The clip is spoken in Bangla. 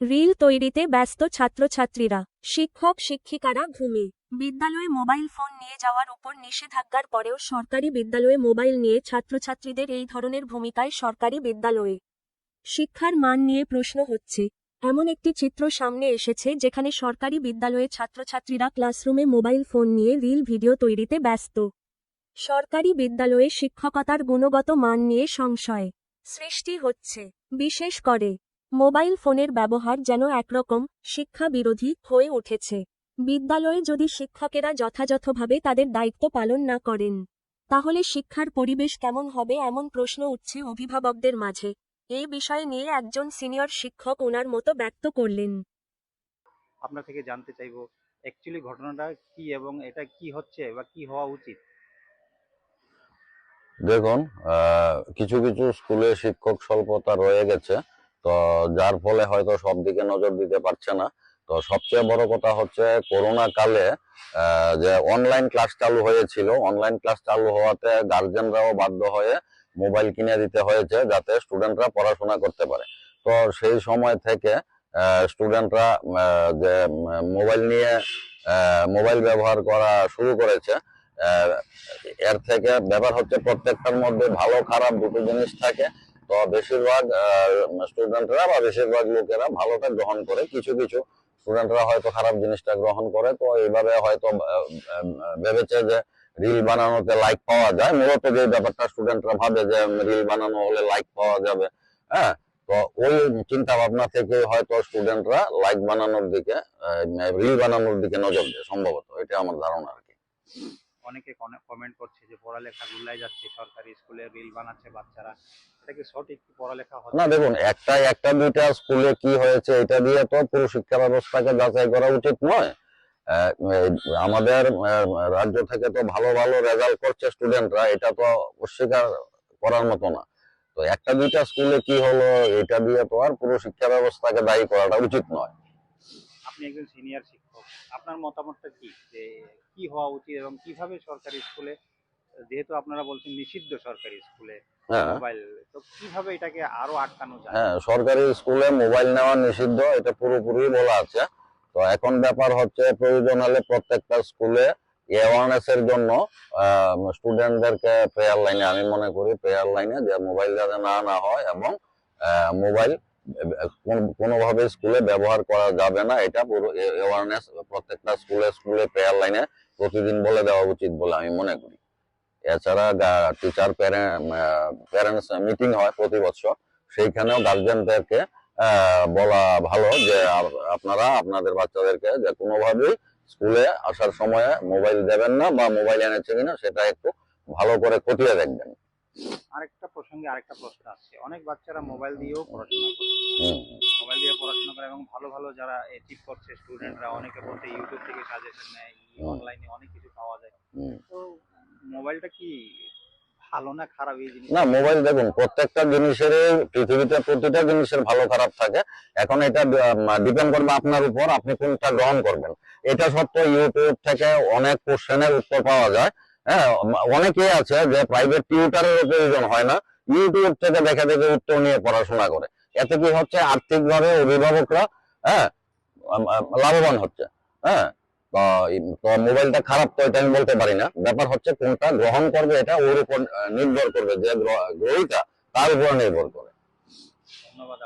রিল তৈরিতে ব্যস্ত ছাত্রছাত্রীরা, শিক্ষক, শিক্ষিকারা ঘুমে বিদ্যালয়ে মোবাইল ফোন নিয়ে যাওয়ার উপর নিষেধাজ্ঞার পরেও সরকারি বিদ্যালয়ে মোবাইল নিয়ে ছাত্রছাত্রীদের এই ধরনের ভূমিকায় সরকারি বিদ্যালয়ে শিক্ষার মান নিয়ে প্রশ্ন হচ্ছে। এমন একটি চিত্র সামনে এসেছে যেখানে সরকারি বিদ্যালয়ে ছাত্রছাত্রীরা ক্লাসরুমে মোবাইল ফোন নিয়ে রিল ভিডিও তৈরিতে ব্যস্ত। সরকারি বিদ্যালয়ে শিক্ষকতার গুণগত মান নিয়ে সংশয় সৃষ্টি হচ্ছে। বিশেষ করে মোবাইল ফোনের ব্যবহার যেন একরকম শিক্ষা বিরোধী হয়ে উঠেছে। বিদ্যালয়ে যদি শিক্ষকেরা যথাযথভাবে তাদের দায়িত্ব পালন না করেন তাহলে শিক্ষার পরিবেশ কেমন হবে এমন প্রশ্ন উঠছে অভিভাবকদের মাঝে। এই বিষয়ে নিয়ে একজন সিনিয়র শিক্ষক ওনার মতো ব্যক্ত করলেন। আপনার থেকে জানতে চাইব অ্যাকচুয়ালি ঘটনাটা কি এবং এটা কি হচ্ছে বা কি হওয়া উচিত? দেখুন আহ, কিছু কিছু স্কুলে শিক্ষক স্বল্পতা রয়ে গেছে। তো যার ফলে হয়তো সব দিকে নজর দিতে পারছে না। তো সবচেয়ে বড় কথা হচ্ছে করোনা কালে যে অনলাইন ক্লাস চালু হয়েছিল অনলাইন ক্লাস চালু হওয়াতে গার্জেনরাও বাধ্য হয়ে মোবাইল কিনে দিতে হয়েছে যাতে স্টুডেন্টরা পড়াশোনা করতে পারে। তো সেই সময় থেকে স্টুডেন্টরা যে মোবাইল নিয়ে মোবাইল ব্যবহার করা শুরু করেছে এর থেকে ব্যাপার হচ্ছে প্রত্যেকটার মধ্যে ভালো খারাপ দুটো জিনিস থাকে। তো বেশিরভাগ স্টুডেন্টরা বা বেশিরভাগ লোকেরা ভালোটা গ্রহণ করে। কিছু কিছু স্টুডেন্টরা হয়তো খারাপ জিনিসটা গ্রহণ করে। তো এইভাবে হয়তো ভেবেছে যে রিল বানানোতে লাইক পাওয়া যায়। মূলত যে ব্যাপারটা স্টুডেন্টরা ভাবে যে রিল বানানো হলে লাইক পাওয়া যাবে হ্যাঁ? তো ওই চিন্তা ভাবনা থেকে হয়তো স্টুডেন্টরা লাইক বানানোর দিকে রিল বানানোর দিকে নজর দেয়, সম্ভবত। এটা আমার ধারণা আর কি। অনেকে কমেন্ট করছে যে পড়ালেখা গুল্লাই যাচ্ছে সরকারি স্কুলে রিল বানাচ্ছে বাচ্চারা। এটা কি সঠিক পড়ালেখা না দেখুন একটা একটা দুইটা স্কুলে কি হয়েছে এটা দিয়ে তো পুরো শিক্ষা ব্যবস্থাকে যাচাই করা উচিত নয়। আমাদের রাজ্য থেকে তো ভালো ভালো রেজাল্ট করছে স্টুডেন্টরা এটা তো অস্বীকার করার মতো না। তো একটা দুইটা স্কুলে কি হলো এটা দিয়ে তো আর পুরো শিক্ষা ব্যবস্থাকে দায়ী করাটা উচিত নয়। আপনি একজন সিনিয়র আপনার মতামতটা কি? যে কি হওয়া উচিত এবং কীভাবে সরকারি স্কুলে যেহেতু আপনারা বলছেন নিষিদ্ধ সরকারি স্কুলে হ্যাঁ। মোবাইল তো কীভাবে এটাকে আরও আটকানো যায়? হ্যাঁ সরকারি স্কুলে মোবাইল নেওয়া নিষিদ্ধ এটা পুরোপুরি বলা আছে। তো এখন ব্যাপার হচ্ছে প্রয়োজন হলে প্রত্যেকটা স্কুলে অ্যাওয়ারনেস এর জন্য স্টুডেন্টদেরকে প্রেয়ার লাইনে আমি মনে করি প্রেয়ার লাইনে যে মোবাইল যাতে না না হয় এবং মোবাইল কোনোভাবে স্কুলে ব্যবহার করা যাবে না। এটা পুরো অ্যাওয়ারনেস প্রত্যেকটা স্কুলে স্কুলে প্রেয়ার লাইনে প্রতিদিন বলে দেওয়া উচিত বলে আমি মনে করি। এছাড়া টিচার প্যারেন্টস মিটিং হয় প্রতি বছর। সেইখানেও গার্জেনদেরকে বলা ভালো যে আপনারা আপনাদের বাচ্চাদেরকে যে কোনোভাবেই স্কুলে আসার সময় মোবাইল দেবেন না বা মোবাইল এনেছে কিনা সেটা একটু ভালো করে খতিয়ে দেখবেন। আরেকটা প্রসঙ্গে আরেকটা প্রশ্ন আসছে। অনেক বাচ্চারা মোবাইল দিয়েও পড়াশোনা করে। মোবাইল দিয়ে পড়াশোনা করে এবং ভালো ভালো যারা টিপ করছে স্টুডেন্টরা অনেকে বলতে ইউটিউব থেকে সাজেশন নেয় অনলাইনে অনেক কিছু পাওয়া যায়। তো মোবাইলটা কি ভালো না খারাপ এই জিনিস না মোবাইল দেখুন প্রত্যেকটা জিনিসের পৃথিবীতে প্রতিটা জিনিসের ভালো খারাপ থাকে। এখন এটা ডিপেন্ড করবে আপনার উপর আপনি কোনটা গ্রহণ করবেন। এটা সত্ত্বেও ইউটিউব থেকে অনেক কোশ্চেনের উত্তর পাওয়া যায়। হ্যাঁ অনেকে আছে যে প্রাইভেট টিউটারের প্রয়োজন হয় না ইউটিউব থেকে দেখে দেখে উত্তর নিয়ে পড়াশোনা করে। এতে কি হচ্ছে? আর্থিকভাবে অভিভাবকরা হ্যাঁ লাভবান হচ্ছে। হ্যাঁ তো মোবাইলটা খারাপ তো এটা আমি বলতে পারি না। ব্যাপার হচ্ছে কোনটা গ্রহণ করবে এটা ওর উপর নির্ভর করবে যে গ্রহ- গ্রহীতা তার উপর নির্ভর করে। ধন্যবাদ